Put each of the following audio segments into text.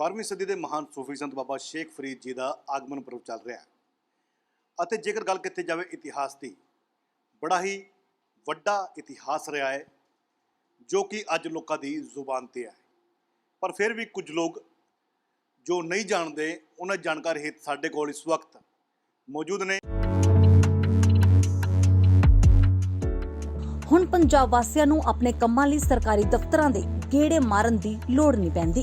12ਵੀਂ ਸਦੀ ਦੇ ਮਹਾਨ ਸੂਫੀ ਸੰਤ ਬਾਬਾ ਸ਼ੇਖ ਫਰੀਦ ਜੀ ਦਾ ਆਗਮਨ ਪੁਰਬ ਚੱਲ ਰਿਹਾ ਹੈ। ਅਤੇ ਜੇਕਰ ਗੱਲ ਕੀਤੀ ਜਾਵੇ ਇਤਿਹਾਸ ਦੀ, ਬੜਾ ਹੀ ਵੱਡਾ ਇਤਿਹਾਸ ਰਿਹਾ ਹੈ, ਜੋ ਕਿ ਅੱਜ ਲੋਕਾਂ ਦੀ ਜ਼ੁਬਾਨ ਤੇ ਹੈ। ਪਰ ਫਿਰ ਵੀ ਕੁਝ ਲੋਕ ਜੋ ਨਹੀਂ ਜਾਣਦੇ, ਉਹਨਾਂ ਜਾਣਕਾਰੀ ਹਿੱਤ ਸਾਡੇ ਕੋਲ ਇਸ ਵਕਤ ਮੌਜੂਦ ਨੇ। ਹੁਣ ਪੰਜਾਬ ਵਾਸੀਆਂ ਨੂੰ ਆਪਣੇ ਕੰਮਾਂ ਲਈ ਸਰਕਾਰੀ ਦਫ਼ਤਰਾਂ ਦੇ ਗੇੜੇ ਮਾਰਨ ਦੀ ਲੋੜ ਨਹੀਂ ਪੈਂਦੀ।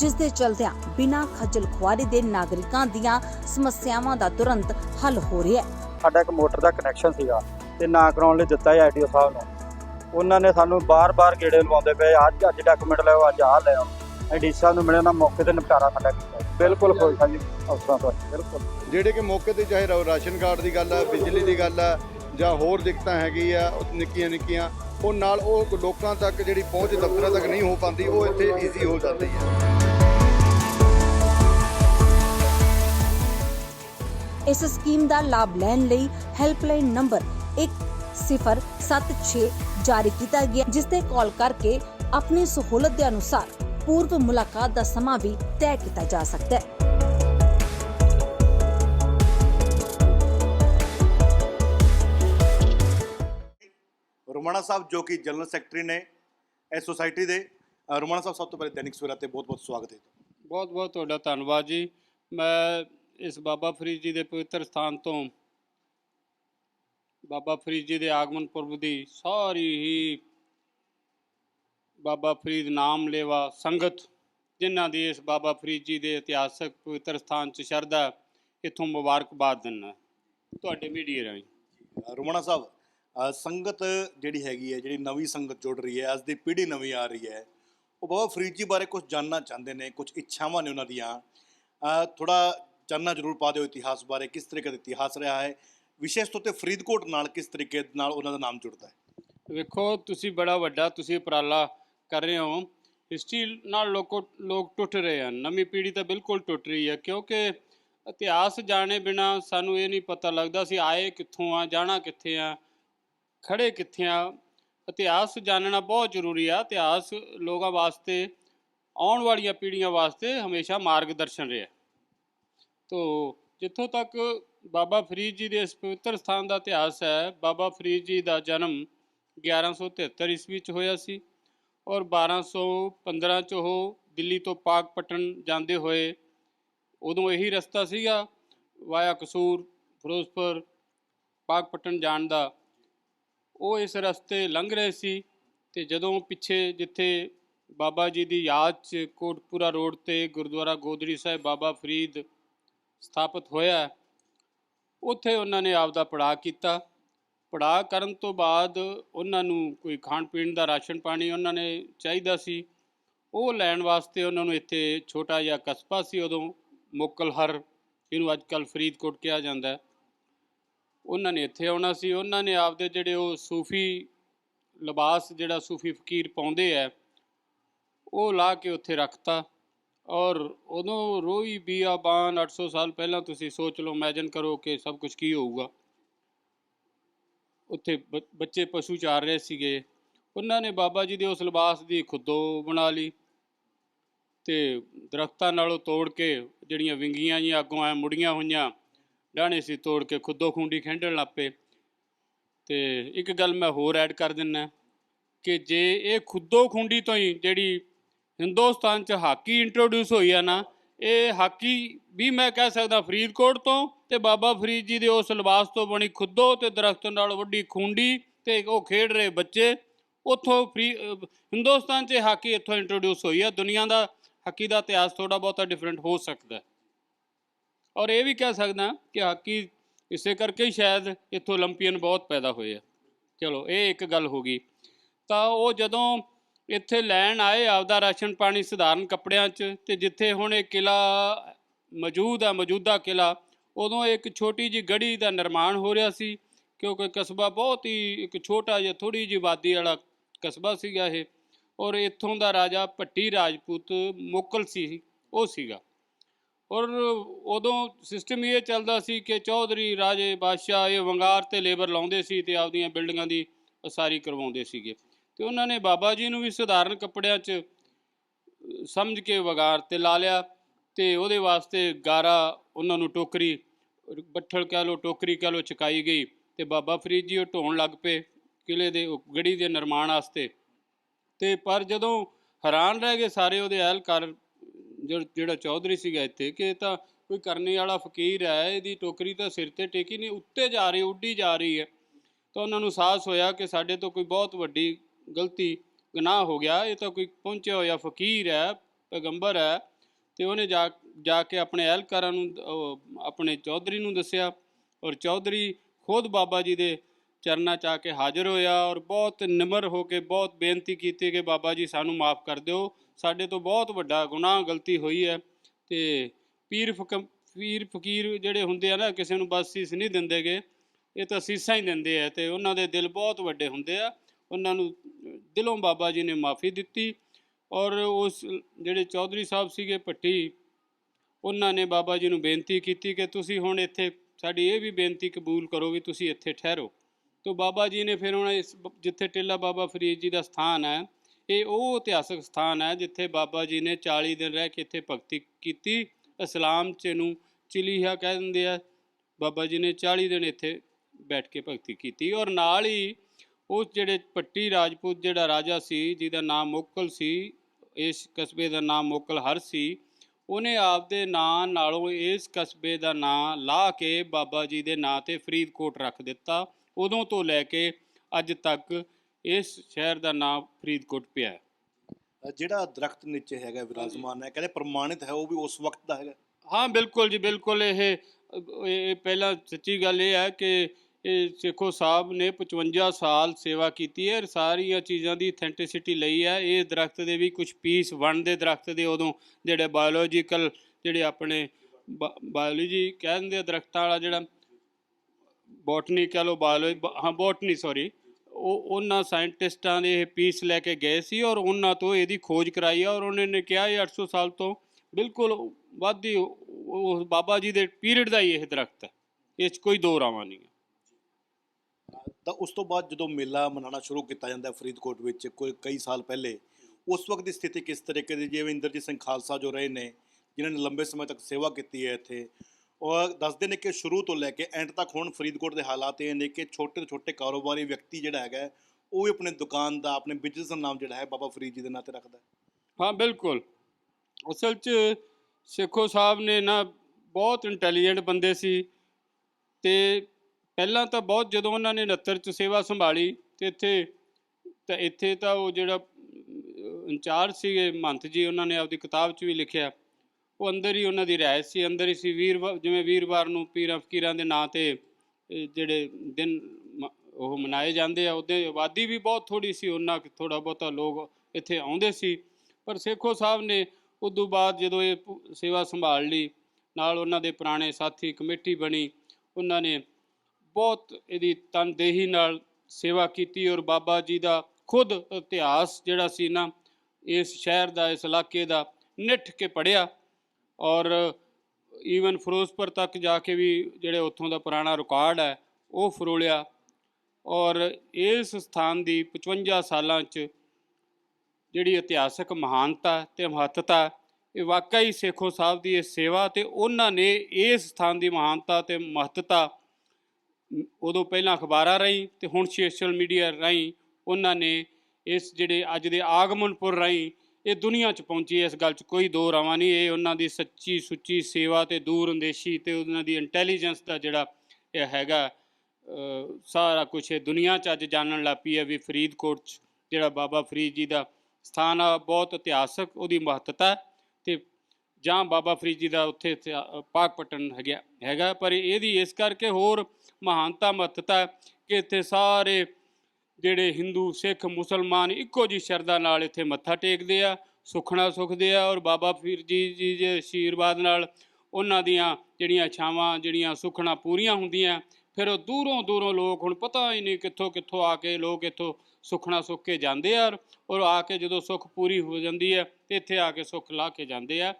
ਜਿਸ ਦੇ ਚਲਦਿਆਂ ਬਿਨਾਂ ਖੱਜਲ ਖੁਆਰੀ ਦੇ ਨਾਗਰਿਕਾਂ ਦੀਆਂ ਸਮੱਸਿਆਵਾਂ ਦਾ ਤੁਰੰਤ ਹੱਲ ਹੋ ਰਿਹਾ ਹੈ। ਸਾਡਾ ਇੱਕ ਮੋਟਰ ਦਾ ਕਨੈਕਸ਼ਨ ਸੀਗਾ ਤੇ ਨਾ ਕਰਾਉਣ ਲਈ ਦਿੱਤਾ ਹੈ ਆਈਡੀਓ ਸਾਹਿਬ ਨੂੰ। ਉਹਨਾਂ ਨੇ ਸਾਨੂੰ ਬਾਰ-ਬਾਰ ਗੇੜੇ ਲਵਾਉਂਦੇ ਪਏ ਅੱਜ ਅੱਜ ਡਾਕੂਮੈਂਟ ਲਿਆਓ ਅੱਜ ਆਹ ਲਿਆਓ। ਆਈਡੀ ਸਾਹਿਬ ਨੂੰ ਮਿਲੇ ਨਾ ਮੌਕੇ ਤੇ ਨਿਪਟਾਰਾ ਸਾਡਾ ਕੀਤਾ। ਬਿਲਕੁਲ ਖੁਸ਼ ਹਾਂ ਜੀ ਅਫਸਰਾਂ ਤੋਂ। ਬਿਲਕੁਲ। ਜਿਹੜੇ ਕਿ ਮੌਕੇ ਤੇ ਚਾਹੇ ਰਾ- ਰਾਸ਼ਨ ਕਾਰਡ ਦੀ ਗੱਲ ਆ ਬਿਜਲੀ ਦੀ ਗੱਲ ਆ ਜਾਂ ਹੋਰ ਦਿੱਕਤਾਂ ਹੈਗੀ ਆ ਉਹ ਨਿੱਕੀਆਂ ਨਿੱਕੀਆਂ ਉਹ ਨਾਲ ਉਹ ਲੋਕਾਂ ਤੱਕ ਜਿਹੜੀ ਪਹੁੰਚ ਦਫ਼ਤਰਾਂ ਤੱਕ ਨਹੀਂ ਹੋ ਪਾਉਂਦੀ ਉਹ ਇੱਥੇ ਈਜ਼ੀ ਹੋ ਜਾਂਦੀ ਹੈ। ਇਸ ਸਕੀਮ ਦਾ ਲਾਭ ਲੈਣ ਲਈ ਹੈਲਪਲਾਈਨ ਨੰਬਰ 1076 ਜਾਰੀ ਕੀਤਾ ਗਿਆ ਜਿਸ ਤੇ ਕਾਲ ਕਰਕੇ ਆਪਣੀ ਸਹੂਲਤ ਦੇ ਅਨੁਸਾਰ ਪੂਰਵ ਮੁਲਾਕਾਤ ਦਾ ਸਮਾਂ ਵੀ ਤੈਅ ਕੀਤਾ ਜਾ ਸਕਦਾ ਹੈ। ਰੁਮਾਣਾ ਸਾਹਿਬ ਜੋ ਕਿ ਜਨਰਲ ਸੈਕਟਰੀ ਨੇ ਇਸ ਸੁਸਾਇਟੀ ਦੇ ਰੁਮਾਣਾ ਸਾਹਿਬ ਸਭ ਤੋਂ ਪਹਿਲੇ ਦੈਨਿਕ ਸਵੇਰਾ ਤੇ ਬਹੁਤ-ਬਹੁਤ ਸਵਾਗਤ ਹੈ। ਬਹੁਤ ਬਹੁਤ ਤੁਹਾਡਾ ਧੰਨਵਾਦ ਜੀ। ਮੈਂ ਇਸ ਬਾਬਾ ਫਰੀਦ ਜੀ ਦੇ ਪਵਿੱਤਰ ਸਥਾਨ ਤੋਂ ਬਾਬਾ ਫਰੀਦ ਜੀ ਦੇ ਆਗਮਨ ਪੁਰਬ ਦੀ ਸਾਰੀ ਹੀ ਬਾਬਾ ਫਰੀਦ ਨਾਮ ਲੇਵਾ ਸੰਗਤ ਜਿਨ੍ਹਾਂ ਦੀ ਇਸ ਬਾਬਾ ਫਰੀਦ ਜੀ ਦੇ ਇਤਿਹਾਸਕ ਪਵਿੱਤਰ ਸਥਾਨ 'ਚ ਸ਼ਰਧਾ ਇਥੋਂ ਮੁਬਾਰਕਬਾਦ ਦਿੰਦਾ ਤੁਹਾਡੇ ਮੀਡੀਆ ਰਾਹੀਂ। ਅ, ਸਾਹਿਬ ਸੰਗਤ ਜਿਹੜੀ ਹੈਗੀ ਹੈ ਜਿਹੜੀ ਨਵੀਂ ਸੰਗਤ ਜੁੜ ਰਹੀ ਹੈ ਅੱਜ ਦੀ ਪੀੜ੍ਹੀ ਨਵੀਂ ਆ ਰਹੀ ਹੈ ਉਹ ਬਾਬਾ ਫਰੀਦ ਜੀ ਬਾਰੇ ਕੁਝ ਜਾਣਨਾ ਚਾਹੁੰਦੇ ਨੇ ਕੁਝ ਇੱਛਾਵਾਂ ਨੇ ਉਹਨਾਂ ਦੀਆਂ। ਥੋੜਾ ਚਾਨਣਾ ਜ਼ਰੂਰ ਪਾ ਦਿਓ ਇਤਿਹਾਸ ਬਾਰੇ, ਕਿਸ ਤਰੀਕੇ ਦਾ ਇਤਿਹਾਸ ਰਿਹਾ ਹੈ, ਵਿਸ਼ੇਸ਼ ਤੌਰ ਤੇ ਫਰੀਦਕੋਟ ਨਾਲ ਕਿਸ ਤਰੀਕੇ ਨਾਲ ਉਹਨਾਂ ਦਾ ਨਾਮ ਜੁੜਦਾ ਹੈ? ਵੇਖੋ, ਤੁਸੀਂ ਬੜਾ ਵੱਡਾ, ਤੁਸੀਂ ਉਪਰਾਲਾ ਕਰ ਰਹੇ ਹੋ। ਹਿਸਟਰੀ ਨਾਲ ਲੋਕੋ, ਲੋਕ ਟੁੱਟ ਰਹੇ ਹਨ। ਨਵੀਂ ਪੀੜ੍ਹੀ ਤਾਂ ਬਿਲਕੁਲ ਟੁੱਟ ਰਹੀ ਹੈ, ਕਿਉਂਕਿ ਇਤਿਹਾਸ ਜਾਣੇ ਬਿਨਾ ਸਾਨੂੰ ਇਹ ਨਹੀਂ ਪਤਾ ਲੱਗਦਾ ਸੀ, ਆਏ ਕਿੱਥੋਂ ਆ, ਜਾਣਾ ਕਿੱਥੇ ਆ ਖੜੇ ਕਿੱਥੇ ਆ। ਇਤਿਹਾਸ ਜਾਣਨਾ ਬਹੁਤ ਜ਼ਰੂਰੀ ਆ। ਇਤਿਹਾਸ ਲੋਕਾਂ ਵਾਸਤੇ, ਆਉਣ ਵਾਲੀਆਂ ਪੀੜ੍ਹੀਆਂ ਵਾਸਤੇ ਹਮੇਸ਼ਾ ਮਾਰਗਦਰਸ਼ਨ ਰਿਹਾ ਤੋ ਜਿੱਥੋਂ ਤੱਕ ਬਾਬਾ ਫਰੀਦ ਜੀ ਦੇ ਇਸ ਪਵਿੱਤਰ ਸਥਾਨ ਦਾ ਇਤਿਹਾਸ ਹੈ, ਬਾਬਾ ਫਰੀਦ ਜੀ ਦਾ ਜਨਮ 1173 ਈਸਵੀ ਚ ਹੋਇਆ ਸੀ ਔਰ 1215 ਚ ਉਹ ਦਿੱਲੀ ਤੋਂ ਪਾਕਪਟਨ ਜਾਂਦੇ ਹੋਏ ਉਦੋਂ ਇਹੀ ਰਸਤਾ ਸੀਗਾ, ਵਾਇਆ ਕਸੂਰ, ਫਿਰੋਜ਼ਪੁਰ ਪਾਕਪਟਨ ਜਾਣ ਦਾ। ਉਹ ਇਸ ਰਸਤੇ ਲੰਘ ਰਹੇ ਸੀ ਤੇ ਜਦੋਂ ਪਿੱਛੇ ਜਿੱਥੇ ਬਾਬਾ ਜੀ ਦੀ ਯਾਦ 'ਚ ਕੋਟਪੂਰਾ ਰੋਡ ਤੇ ਗੁਰਦੁਆਰਾ ਗੋਦੜੀ ਸਾਹਿਬ ਬਾਬਾ ਫਰੀਦ ਸਥਾਪਿਤ ਹੋਇਆ ਉੱਥੇ ਉਹਨਾਂ ਨੇ ਆਪ ਦਾ ਪੜਾਅ ਕੀਤਾ। ਪੜਾਅ ਕਰਨ ਤੋਂ ਬਾਅਦ ਉਹਨਾਂ ਨੂੰ ਕੋਈ ਖਾਣ ਪੀਣ ਦਾ ਰਾਸ਼ਨ ਪਾਣੀ ਉਹਨਾਂ ਨੇ ਚਾਹੀਦਾ ਸੀ। ਉਹ ਲੈਣ ਵਾਸਤੇ ਉਹਨਾਂ ਨੂੰ ਇੱਥੇ ਛੋਟਾ ਜਿਹਾ ਕਸਬਾ ਸੀ, ਉਦੋਂ ਮੁਕਲਹਰ, ਜਿਹਨੂੰ ਅੱਜ ਕੱਲ੍ਹ ਫਰੀਦਕੋਟ ਕਿਹਾ ਜਾਂਦਾ ਉਹਨਾਂ ਨੇ ਇੱਥੇ ਆਉਣਾ ਸੀ। ਉਹਨਾਂ ਨੇ ਆਪਦੇ ਜਿਹੜੇ ਉਹ ਸੂਫੀ ਲਿਬਾਸ, ਜਿਹੜਾ ਸੂਫੀ ਫਕੀਰ ਪਾਉਂਦੇ ਆ ਉਹ ਲਾ ਕੇ ਉੱਥੇ ਰੱਖਤਾ। ਔਰ ਉਦੋਂ ਰੋਈ ਬੀਆਬਾਨ 800 ਸਾਲ ਪਹਿਲਾਂ ਤੁਸੀਂ ਸੋਚ ਲਓ ਇਮੇਜਿਨ ਕਰੋ ਕਿ ਸਭ ਕੁਝ ਕੀ ਹੋਊਗਾ। ਉੱਥੇ ਬ- ਬੱਚੇ ਪਸ਼ੂ ਚਾਰ ਰਹੇ ਸੀਗੇ। ਉਹਨਾਂ ਨੇ ਬਾਬਾ ਜੀ ਦੇ ਉਸ ਲਿਬਾਸ ਦੀ ਖੁੱਦੋ ਬਣਾ ਲਈ ਤੇ ਦਰਖਤਾਂ ਨਾਲੋਂ ਤੋੜ ਕੇ ਜਿਹੜੀਆਂ ਵਿੰਗੀਆਂ ਜੀਆਂ ਅੱਗੋਂ ਐ ਮੁੜੀਆਂ ਹੋਈਆਂ ਡਾਣੇ ਸੀ ਤੋੜ ਕੇ ਖੁੱਦੋ ਖੁੰਡੀ ਖੇਡਣ ਲੱਪੇ ਤੇ ਇੱਕ ਗੱਲ ਮੈਂ ਹੋਰ ਐਡ ਕਰ ਦਿੰਨਾ ਕਿ ਜੇ ਇਹ ਖੁੱਦੋ ਖੁੰਡੀ ਤੋਂ ਹੀ ਜਿਹੜੀ ਹਿੰਦੁਸਤਾਨ 'ਚ ਹਾਕੀ ਇੰਟਰੋਡਿਊਸ ਹੋਈ ਆ ਨਾ, ਇਹ ਹਾਕੀ ਵੀ ਮੈਂ ਕਹਿ ਸਕਦਾ ਫਰੀਦਕੋਟ ਤੋਂ ਤੇ ਬਾਬਾ ਫਰੀਦ ਜੀ ਦੇ ਉਸ ਲਿਬਾਸ ਤੋਂ ਬਣੀ ਖੁੱਦੋ ਤੇ ਦਰਖਤ ਨਾਲ ਵੱਡੀ ਖੁੰਡੀ ਤੇ ਉਹ ਖੇਡ ਰਹੇ ਬੱਚੇ, ਉੱਥੋਂ ਫਰੀ ਹਿੰਦੁਸਤਾਨ 'ਚ ਹਾਕੀ ਇੱਥੋਂ ਇੰਟਰੋਡਿਊਸ ਹੋਈ ਆ, ਦੁਨੀਆ ਦਾ ਹਾਕੀ ਦਾ ਇਤਿਹਾਸ ਥੋੜਾ ਬਹੁਤਾ ਡਿਫਰੈਂਟ ਹੋ ਸਕਦਾ ਔਰ ਇਹ ਵੀ ਕਹਿ ਸਕਦਾ ਕਿ ਹਾਕੀ ਇਸੇ ਕਰਕੇ ਹੀ ਸ਼ਾਇਦ ਇੱਥੋਂ 올림픽ੀਅਨ ਬਹੁਤ ਪੈਦਾ ਹੋਏ ਆ। ਚਲੋ, ਇਹ ਇੱਕ ਗੱਲ ਹੋ ਗਈ। ਤਾਂ ਉਹ ਜਦੋਂ ਇੱਥੇ ਲੈਣ ਆਏ ਆਪਦਾ ਰਾਸ਼ਨ ਪਾਣੀ ਸਧਾਰਨ ਕੱਪੜਿਆਂ 'ਚ ਤੇ ਜਿੱਥੇ ਹੁਣ ਇਹ ਕਿਲਾ ਮੌਜੂਦ ਆ, ਮੌਜੂਦਾ ਕਿਲਾ ਉਦੋਂ ਇੱਕ ਛੋਟੀ ਜੀ ਗੜੀ ਦਾ ਨਿਰਮਾਣ ਹੋ ਰਿਹਾ ਸੀ, ਕਿਉਂਕਿ ਕਸਬਾ ਬਹੁਤ ਹੀ ਇੱਕ ਛੋਟਾ ਜਿਹਾ ਥੋੜੀ ਜਿਹੀ ਆਬਾਦੀ ਵਾਲਾ ਕਸਬਾ ਸੀਗਾ ਇਹ, ਔਰ ਇੱਥੋਂ ਦਾ ਰਾਜਾ ਭੱਟੀ ਰਾਜਪੂਤ ਮੁਕਲ ਸੀ, ਉਹ ਸੀਗਾ। ਔਰ ਉਦੋਂ ਸਿਸਟਮ ਇਹ ਚੱਲਦਾ ਸੀ ਕਿ ਚੌਧਰੀ ਰਾਜੇ ਬਾਦਸ਼ਾਹ ਇਹ ਵੰਗਾਰ ਤੇ ਲੇਬਰ ਲਾਉਂਦੇ ਸੀ ਤੇ ਆਪਦੀਆਂ ਬਿਲਡਿੰਗਾਂ ਦੀ ਉਸਾਰੀ ਕਰਵਾਉਂਦੇ ਸੀਗੇ। ਤੇ ਉਹਨਾਂ ਨੇ ਬਾਬਾ ਜੀ ਨੂੰ ਵੀ ਸਧਾਰਨ ਕੱਪੜਿਆਂ 'ਚ ਸਮਝ ਕੇ ਵਗਾਰ ਤੇ ਲਾ ਲਿਆ ਤੇ ਉਹਦੇ ਵਾਸਤੇ ਗਾਰਾ ਉਹਨਾਂ ਨੂੰ ਟੋਕਰੀ, ਬੱਠਲ ਕਹਿ ਲੋ ਟੋਕਰੀ ਕਹਿ ਲੋ ਚੁਕਾਈ ਗਈ ਤੇ ਬਾਬਾ ਫਰੀਦ ਜੀ ਉਹ ਢੋਣ ਲੱਗ ਪਏ ਕਿਲੇ ਦੇ ਗੜੀ ਦੇ ਨਿਰਮਾਣ ਵਾਸਤੇ। ਤੇ ਪਰ ਜਦੋਂ ਹੈਰਾਨ ਰਹਿ ਗਏ ਸਾਰੇ ਉਹਦੇ ਅਹਿਲਕਾਰ, ਜਿਹੜਾ ਜਿਹੜਾ ਚੌਧਰੀ ਸੀਗਾ ਇੱਥੇ ਕਿ ਇਹ ਤਾਂ ਕੋਈ ਕਰਨੇ ਵਾਲਾ ਫਕੀਰ ਹੈ, ਇਹਦੀ ਟੋਕਰੀ ਤਾਂ ਸਿਰ ਤੇ ਟੇਕੀ ਨਹੀਂ, ਉੱਤੇ ਜਾ ਰਹੀ, ਉੱਡੀ ਜਾ ਰਹੀ ਹੈ। ਤਾਂ ਉਹਨਾਂ ਨੂੰ ਸਾਹਸ ਹੋਇਆ ਕਿ ਸਾਡੇ ਤੋਂ ਕੋਈ ਬਹੁਤ ਵੱਡੀ ਗਲਤੀ ਗੁਨਾਹ ਹੋ ਗਿਆ, ਇਹ ਤਾਂ ਕੋਈ ਪਹੁੰਚਿਆ ਹੋਇਆ ਫਕੀਰ ਹੈ, ਪੈਗੰਬਰ ਹੈ, ਤੇ ਉਹਨੇ ਜਾ ਜਾ ਕੇ ਆਪਣੇ ਅਹਿਲਕਾਰਾਂ ਨੂੰ ਆਪਣੇ ਚੌਧਰੀ ਨੂੰ ਦੱਸਿਆ ਔਰ ਚੌਧਰੀ ਖੁਦ ਬਾਬਾ ਜੀ ਦੇ ਚਰਨਾਂ 'ਚ ਆ ਕੇ ਹਾਜ਼ਰ ਹੋਇਆ ਔਰ ਬਹੁਤ ਨਿਮਰ ਹੋ ਕੇ, ਬਹੁਤ ਬੇਨਤੀ ਕੀਤੀ ਕਿ ਬਾਬਾ ਜੀ ਸਾਨੂੰ ਮਾਫ ਕਰ ਦਿਓ, ਸਾਡੇ ਤੋਂ ਬਹੁਤ ਵੱਡਾ ਗੁਨਾਹ ਗਲਤੀ ਹੋਈ ਹੈ ਤੇ ਪੀਰ ਫਕ, ਪੀਰ ਫਕੀਰ ਜਿਹੜੇ ਹੁੰਦੇ ਆ ਨਾ, ਕਿਸੇ ਨੂੰ ਬਸ ਸੀਸ ਨਹੀਂ ਦਿੰਦੇਗੇ ਇਹ ਤਾਂ ਸੀਸਾਂ ਹੀ ਦਿੰਦੇ ਆ ਤੇ ਉਹਨਾਂ ਦੇ ਦਿਲ ਬਹੁਤ ਵੱਡੇ ਹੁੰਦੇ ਆ। ਉਹਨਾਂ ਨੂੰ ਦਿਲੋਂ ਬਾਬਾ ਜੀ ਨੇ ਮਾਫੀ ਦਿੱਤੀ ਔਰ ਉਸ ਜਿਹੜੇ ਚੌਧਰੀ ਸਾਹਿਬ ਸੀਗੇ ਭੱਟੀ, ਉਹਨਾਂ ਨੇ ਬਾਬਾ ਜੀ ਨੂੰ ਬੇਨਤੀ ਕੀਤੀ ਕਿ ਤੁਸੀਂ ਹੁਣ ਇੱਥੇ, ਸਾਡੀ ਇਹ ਵੀ ਬੇਨਤੀ ਕਬੂਲ ਕਰੋ ਵੀ ਤੁਸੀਂ ਇੱਥੇ ਠਹਿਰੋ। ਤੋ ਬਾਬਾ ਜੀ ਨੇ ਫਿਰ ਹੁਣ ਇਸ ਜਿੱਥੇ ਟਿੱਲਾ ਬਾਬਾ ਫਰੀਦ ਜੀ ਦਾ ਸਥਾਨ ਹੈ, ਇਹ ਉਹ ਇਤਿਹਾਸਕ ਸਥਾਨ ਹੈ ਜਿੱਥੇ ਬਾਬਾ ਜੀ ਨੇ 40 ਦਿਨ ਰਹਿ ਕੇ ਇੱਥੇ ਭਗਤੀ ਕੀਤੀ। ਇਸਲਾਮ ਚ ਨੂੰ ਚਿਲੀਹਾ ਕਹਿ ਦਿੰਦੇ ਆ। ਬਾਬਾ ਜੀ ਨੇ 40 ਦਿਨ ਇੱਥੇ ਬੈਠ ਕੇ ਭਗਤੀ ਕੀਤੀ ਔਰ ਨਾਲ ਹੀ ਉਹ ਜਿਹੜੇ ਪੱਟੀ ਰਾਜਪੂਤ ਜਿਹੜਾ ਰਾਜਾ ਸੀ ਜਿਹਦਾ ਨਾਮ ਮੋਕਲ ਸੀ ਇਸ ਕਸਬੇ ਦਾ ਨਾਮ ਮੋਕਲ ਹਰ ਸੀ ਉਹਨੇ ਆਪਦੇ ਨਾਂ ਨਾਲੋਂ ਇਸ ਕਸਬੇ ਦਾ ਨਾਂ ਲਾ ਕੇ ਬਾਬਾ ਜੀ ਦੇ ਨਾਂ ਤੇ ਫਰੀਦਕੋਟ ਰੱਖ ਦਿੱਤਾ। ਉਦੋਂ ਤੋਂ ਲੈ ਕੇ ਅੱਜ ਤੱਕ ਇਸ ਸ਼ਹਿਰ ਦਾ ਨਾਮ ਫਰੀਦਕੋਟ ਪਿਆ ਜਿਹੜਾ ਦਰਖਤ ਨੀਚੇ ਹੈਗਾ ਵਿਰਾਜਮਾਨ ਹੈ ਕਹਿੰਦੇ ਪ੍ਰਮਾਣਿਤ ਹੈ ਉਹ ਵੀ ਉਸ ਵਕਤ ਦਾ ਹੈਗਾ। ਹਾਂ ਬਿਲਕੁਲ ਜੀ ਬਿਲਕੁਲ ਇਹ ਇਹ ਪਹਿਲਾਂ ਸੱਚੀ ਗੱਲ ਇਹ ਹੈ ਕਿ ਇਹ ਸੇਖੋ ਸਾਹਿਬ ਨੇ 55 ਸਾਲ ਸੇਵਾ ਕੀਤੀ ਹੈ ਸਾਰੀਆਂ ਚੀਜ਼ਾਂ ਦੀ ਅਥੈਂਟਿਸਿਟੀ ਲਈ ਹੈ। ਇਹ ਦਰਖਤ ਦੇ ਵੀ ਕੁਝ ਪੀਸ ਵਣ ਦੇ ਦਰਖਤ ਦੇ ਉਦੋਂ ਜਿਹੜੇ ਬਾਇਓਲੋਜੀਕਲ ਜਿਹੜੇ ਆਪਣੇ ਬਾਇਓਲੋਜੀ ਕਹਿੰਦੇ ਆ ਦਰਖਤਾਂ ਵਾਲਾ ਜਿਹੜਾ ਬੋਟਨੀ ਕਹ ਲੋ ਬਾਇਓਲੋਜੀ ਹਾਂ ਬੋਟਨੀ ਸੌਰੀ ਉਹ ਉਹਨਾਂ ਸਾਇੰਟਿਸਟਾਂ ਦੇ ਇਹ ਪੀਸ ਲੈ ਕੇ ਗਏ ਸੀ ਔਰ ਉਹਨਾਂ ਤੋਂ ਇਹਦੀ ਖੋਜ ਕਰਾਈ ਆ ਔਰ ਉਹਨਾਂ ਨੇ ਕਿਹਾ ਇਹ 800 ਸਾਲ ਤੋਂ ਬਿਲਕੁਲ ਵੱਧ ਹੀ ਉਹ ਬਾਬਾ ਜੀ ਦੇ ਪੀਰੀਅਡ ਦਾ ਹੀ ਇਹ ਦਰਖਤ ਹੈ। ਇਸ 'ਚ ਕੋਈ ਦੋ ਰਾਵਾਂ ਨਹੀਂ ਹੈ। ਤਾਂ ਉਸ ਤੋਂ ਬਾਅਦ ਜਦੋਂ ਮੇਲਾ ਮਨਾਉਣਾ ਸ਼ੁਰੂ ਕੀਤਾ ਜਾਂਦਾ ਫਰੀਦਕੋਟ ਵਿੱਚ ਕੋਈ ਕਈ ਸਾਲ ਪਹਿਲੇ, ਉਸ ਵਕਤ ਦੀ ਸਥਿਤੀ ਕਿਸ ਤਰੀਕੇ ਦੀ? ਜਿਵੇਂ ਇੰਦਰਜੀਤ ਸਿੰਘ ਖਾਲਸਾ ਜੋ ਰਹੇ ਨੇ, ਜਿਨ੍ਹਾਂ ਨੇ ਲੰਬੇ ਸਮੇਂ ਤੱਕ ਸੇਵਾ ਕੀਤੀ ਹੈ ਇੱਥੇ ਔਰ ਦੱਸਦੇ ਨੇ ਕਿ ਸ਼ੁਰੂ ਤੋਂ ਲੈ ਕੇ ਐਂਡ ਤੱਕ ਹੁਣ ਫਰੀਦਕੋਟ ਦੇ ਹਾਲਾਤ ਇਹ ਨੇ ਕਿ ਛੋਟੇ ਤੋਂ ਛੋਟੇ ਕਾਰੋਬਾਰੀ ਵਿਅਕਤੀ ਜਿਹੜਾ ਹੈਗਾ ਉਹ ਵੀ ਆਪਣੇ ਦੁਕਾਨ ਦਾ, ਆਪਣੇ ਬਿਜ਼ਨਸ ਦਾ ਨਾਮ ਜਿਹੜਾ ਹੈ ਬਾਬਾ ਫਰੀਦ ਜੀ ਦੇ ਨਾਂ ਤੇ ਰੱਖਦਾ ਹਾਂ। ਬਿਲਕੁਲ। ਅਸਲ 'ਚ ਸੇਖੋ ਸਾਹਿਬ ਨੇ ਨਾ ਬਹੁਤ ਇੰਟੈਲੀਜੈਂਟ ਬੰਦੇ ਸੀ ਤੇ ਪਹਿਲਾਂ ਤਾਂ ਬਹੁਤ ਜਦੋਂ ਉਹਨਾਂ ਨੇ 69 ਚ ਸੇਵਾ ਸੰਭਾਲੀ ਤੇ ਇੱਥੇ ਤਾਂ ਇੱਥੇ ਤਾਂ ਉਹ ਜਿਹੜਾ ਇੰਚਾਰਜ ਸੀਗੇ ਮੰਤ ਜੀ, ਉਹਨਾਂ ਨੇ ਆਪਦੀ ਕਿਤਾਬ 'ਚ ਵੀ ਲਿਖਿਆ। ਉਹ ਅੰਦਰ ਹੀ ਉਹਨਾਂ ਦੀ ਰਿਹਾਇਸ਼ ਸੀ, ਅੰਦਰ ਹੀ ਸੀ ਵੀਰਵਾਰ ਜਿਵੇਂ ਵੀਰਵਾਰ ਨੂੰ ਪੀਰਾਂ ਫਕੀਰਾਂ ਦੇ ਨਾਂ ਤੇ ਜਿਹੜੇ ਦਿਨ ਮ- ਉਹ ਮਨਾਏ ਜਾਂਦੇ ਆ, ਉਹਦੇ ਆਬਾਦੀ ਵੀ ਬਹੁਤ ਥੋੜੀ ਸੀ, ਉਹਨਾਂ ਥੋੜਾ ਬਹੁਤਾ ਲੋਕ ਇੱਥੇ ਆਉਂਦੇ ਸੀ। ਪਰ ਸੇਖੋ ਸਾਹਿਬ ਨੇ ਉਦੋਂ ਬਾਅਦ ਜਦੋਂ ਇਹ ਸੇਵਾ ਸੰਭਾਲ ਲਈ, ਨਾਲ ਉਹਨਾਂ ਦੇ ਪੁਰਾਣੇ ਸਾਥੀ ਕਮੇਟੀ ਬਣੀ, ਉਹਨਾਂ ਨੇ ਬਹੁਤ ਇਹਦੀ ਤਨਦੇਹੀ ਨਾਲ ਸੇਵਾ ਕੀਤੀ ਔਰ ਬਾਬਾ ਜੀ ਦਾ ਖੁਦ ਇਤਿਹਾਸ ਜਿਹੜਾ ਸੀ ਨਾ, ਇਸ ਸ਼ਹਿਰ ਦਾ, ਇਸ ਇਲਾਕੇ ਦਾ ਨਿੱਠ ਕੇ ਪੜਿਆ ਔਰ ਈਵਨ ਫਿਰੋਜ਼ਪੁਰ ਤੱਕ ਜਾ ਕੇ ਵੀ ਜਿਹੜੇ ਉੱਥੋਂ ਦਾ ਪੁਰਾਣਾ ਰਿਕਾਰਡ ਹੈ, ਉਹ ਫਰੋਲਿਆ ਔਰ ਇਸ ਸਥਾਨ ਦੀ 55 ਸਾਲਾਂ 'ਚ ਜਿਹੜੀ ਇਤਿਹਾਸਕ ਮਹਾਨਤਾ ਤੇ ਮਹੱਤਤਾ, ਇਹ ਵਾਕਈ ਸੇਖੋ ਸਾਹਿਬ ਦੀ ਇਹ ਸੇਵਾ ਤੇ ਉਹਨਾਂ ਨੇ ਇਸ ਸਥਾਨ ਦੀ ਮਹਾਨਤਾ ਤੇ ਮਹੱਤਤਾ ਉਦੋਂ ਪਹਿਲਾਂ ਅਖਬਾਰਾਂ ਰਾਹੀਂ ਤੇ ਹੁਣ ਸੋਸ਼ਲ ਮੀਡੀਆ ਰਾਹੀਂ ਉਹਨਾਂ ਨੇ ਇਸ ਜਿਹੜੇ ਅੱਜ ਦੇ ਆਗਮਨਪੁਰ ਰਾਹੀਂ ਇਹ ਦੁਨੀਆ 'ਚ ਪਹੁੰਚੀ ਇਸ ਗੱਲ 'ਚ ਕੋਈ ਦੋ ਰਾਵਾਂ ਨਹੀਂ, ਇਹ ਉਹਨਾਂ ਦੀ ਸੱਚੀ ਸੁੱਚੀ ਸੇਵਾ ਤੇ ਦੂਰ ਅੰਦੇਸ਼ੀ ਤੇ ਉਹਨਾਂ ਦੀ ਇੰਟੈਲੀਜੈਂਸ ਦਾ ਜਿਹੜਾ ਇਹ ਹੈਗਾ ਸਾਰਾ ਕੁਝ ਇਹ ਦੁਨੀਆ 'ਚ ਅੱਜ ਜਾਣਨ ਲੱਗ ਪਈ ਹੈ ਵੀ ਫਰੀਦਕੋਟ 'ਚ ਜਿਹੜਾ ਬਾਬਾ ਫਰੀਦ ਜੀ ਦਾ ਸਥਾਨ ਆ, ਬਹੁਤ ਇਤਿਹਾਸਕ ਉਹਦੀ ਮਹੱਤਤਾ ਤੇ ਜਾਂ ਬਾਬਾ ਫਰੀਦ ਜੀ ਦਾ ਉੱਥੇ ਇਤਿਹਾ- ਪਾਕਪਟਨ ਹੈਗਾ ਹੈਗਾ, ਪਰ ਇਹਦੀ ਇਸ ਕਰਕੇ ਹੋਰ ਮਹਾਨਤਾ, ਮਹੱਤਤਾ ਕਿ ਇੱਥੇ ਸਾਰੇ ਜਿਹੜੇ ਹਿੰਦੂ ਸਿੱਖ ਮੁਸਲਮਾਨ ਇੱਕੋ ਜੀ ਸ਼ਰਧਾ ਨਾਲ ਇੱਥੇ ਮੱਥਾ ਟੇਕਦੇ ਆ, ਸੁਖਣਾ ਸੁਖਦੇ ਆ ਔਰ ਬਾਬਾ ਫਰੀਦ ਜੀ ਜੀ ਦੇ ਆਸ਼ੀਰਵਾਦ ਨਾਲ ਉਹਨਾਂ ਦੀਆਂ ਜਿਹੜੀਆਂ ਇੱਛਾਵਾਂ ਜਿਹੜੀਆਂ ਸੁਖਣਾ ਪੂਰੀਆਂ ਹੁੰਦੀਆਂ, ਫਿਰ ਉਹ ਦੂਰੋਂ ਦੂਰੋਂ ਲੋਕ ਹੁਣ ਪਤਾ ਹੀ ਨਹੀਂ ਕਿੱਥੋਂ ਕਿੱਥੋਂ ਆ ਕੇ ਲੋਕ ਇੱਥੋਂ ਸੁਖਣਾ ਸੁੱਖ ਕੇ ਜਾਂਦੇ ਆ ਔਰ ਆ ਕੇ ਜਦੋਂ ਸੁੱਖ ਪੂਰੀ ਹੋ ਜਾਂਦੀ ਹੈ ਤੇ ਇੱਥੇ ਆ ਕੇ ਸੁੱਖ ਲਾ ਕੇ ਜਾਂਦੇ ਆ।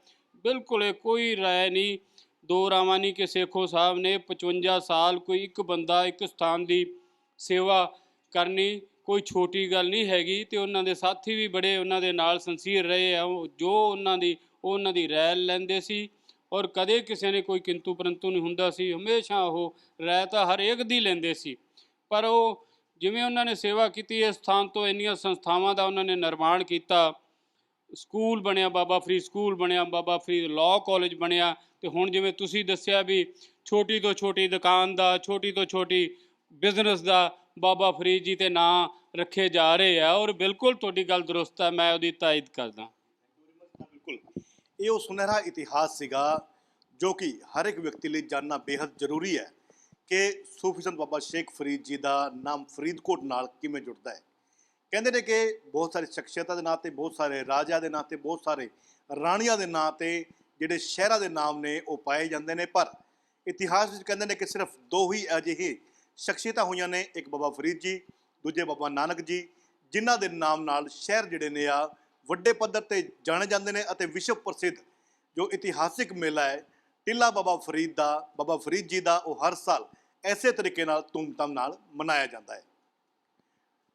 ਬਿਲਕੁਲ ਇਹ ਕੋਈ ਰਾਏ ਨਹੀਂ। ਦੋ ਰਾਵਾਂ ਨਹੀਂ ਕਿ ਸੇਖੋ ਸਾਹਿਬ ਨੇ 55 ਸਾਲ ਕੋਈ ਇੱਕ ਬੰਦਾ, ਇੱਕ ਸਥਾਨ ਦੀ ਸੇਵਾ ਕਰਨੀ ਕੋਈ ਛੋਟੀ ਗੱਲ ਨਹੀਂ ਹੈਗੀ ਤੇ ਉਹਨਾਂ ਦੇ ਸਾਥੀ ਵੀ ਬੜੇ ਉਹਨਾਂ ਦੇ ਨਾਲ ਸੰਸੀਰ ਰਹੇ ਆ। ਉਹ ਜੋ ਉਹਨਾਂ ਦੀ, ਉਹ ਉਹਨਾਂ ਦੀ ਰਾਏ ਲੈਂਦੇ ਸੀ ਔਰ ਕਦੇ ਕਿਸੇ ਨੇ ਕੋਈ ਕਿੰਤੂ ਪਰੰਤੂ ਨਹੀਂ ਹੁੰਦਾ ਸੀ। ਹਮੇਸ਼ਾ ਉਹ ਰਾਏ ਤਾਂ ਹਰੇਕ ਦੀ ਲੈਂਦੇ ਸੀ। ਪਰ ਉਹ ਜਿਵੇਂ ਉਹਨਾਂ ਨੇ ਸੇਵਾ ਕੀਤੀ, ਇਸ ਸਥਾਨ ਤੋਂ ਇੰਨੀਆਂ ਸੰਸਥਾਵਾਂ ਦਾ ਉਹਨਾਂ ਨੇ ਨਿਰਮਾਣ ਕੀਤਾ ਸਕੂਲ ਬਣਿਆ, ਬਾਬਾ ਫਰੀਦ ਸਕੂਲ ਬਣਿਆ, ਬਾਬਾ ਫਰੀਦ ਲਾਅ ਕਾਲਜ ਬਣਿਆ। ਤੇ ਹੁਣ ਜਿਵੇਂ ਤੁਸੀਂ ਦੱਸਿਆ ਵੀ ਛੋਟੀ ਤੋਂ ਛੋਟੀ ਦੁਕਾਨ ਦਾ, ਛੋਟੀ ਤੋਂ ਛੋਟੀ ਬਿਜ਼ਨਸ ਦਾ ਬਾਬਾ ਫਰੀਦ ਜੀ ਤੇ ਨਾਂ ਰੱਖੇ ਜਾ ਰਹੇ ਆ ਔਰ ਬਿਲਕੁਲ ਤੁਹਾਡੀ ਗੱਲ ਦਰੁਸਤ ਹੈ ਮੈਂ ਉਹਦੀ ਤਾਇਦ ਕਰਦਾ। ਬਿਲਕੁਲ। ਇਹ ਉਹ ਸੁਨਹਿਰਾ ਇਤਿਹਾਸ ਸੀਗਾ ਜੋ ਕਿ ਹਰ ਇੱਕ ਵਿਅਕਤੀ ਲਈ ਜਾਣਨਾ ਬੇहद ਜ਼ਰੂਰੀ ਹੈ ਕਿ ਸੂਫੀ ਬਾਬਾ ਸ਼ੇਖ ਫਰੀਦ ਜੀ ਦਾ ਨਾਮ ਫਰੀਦਕੋਟ ਨਾਲ ਕਿਵੇਂ ਜੁੜਦਾ ਹੈ। ਕਹਿੰਦੇ ਨੇ ਕਿ ਬਹੁਤ ਸਾਰੀ ਸ਼ਖਸੀਅਤਾਂ ਦੇ ਨਾਂ ਤੇ, ਬਹੁਤ ਸਾਰੇ ਰਾਜਿਆਂ ਦੇ ਨਾਂ ਤੇ, ਬਹੁਤ ਸਾਰੇ ਰਾਣੀਆਂ ਦੇ ਨਾਂ ਤੇ ਜਿਹੜੇ ਸ਼ਹਿਰਾਂ ਦੇ ਨਾਮ ਨੇ, ਉਹ ਪਾਏ ਜਾਂਦੇ ਨੇ। ਪਰ ਇਤਿਹਾਸ ਵਿੱਚ ਕਹਿੰਦੇ ਨੇ ਕਿ ਸਿਰਫ ਦੋ ਹੀ ਅਜਿਹੇ ਸ਼ਖਸੀਅਤਾਂ ਹੋਈਆਂ ਨੇ, ਇੱਕ ਬਾਬਾ ਫਰੀਦ ਜੀ, ਦੂਜੇ ਬਾਬਾ ਨਾਨਕ ਜੀ, ਜਿਨ੍ਹਾਂ ਦੇ ਨਾਮ ਨਾਲ ਸ਼ਹਿਰ ਜਿਹੜੇ ਨੇ ਆ, ਵੱਡੇ ਪੱਧਰ ਤੇ ਜਾਣੇ ਜਾਂਦੇ ਨੇ ਅਤੇ ਵਿਸ਼ਵ ਪ੍ਰਸਿੱਧ ਜੋ ਇਤਿਹਾਸਿਕ ਮੇਲਾ ਹੈ, ਟਿੱਲਾ ਬਾਬਾ ਫਰੀਦ ਦਾ, ਬਾਬਾ ਫਰੀਦ ਜੀ ਦਾ, ਉਹ ਹਰ ਸਾਲ ਐਸੇ ਤਰੀਕੇ ਨਾਲ ਧੂਮਧਾਮ ਨਾਲ ਮਨਾਇਆ ਜਾਂਦਾ ਹੈ।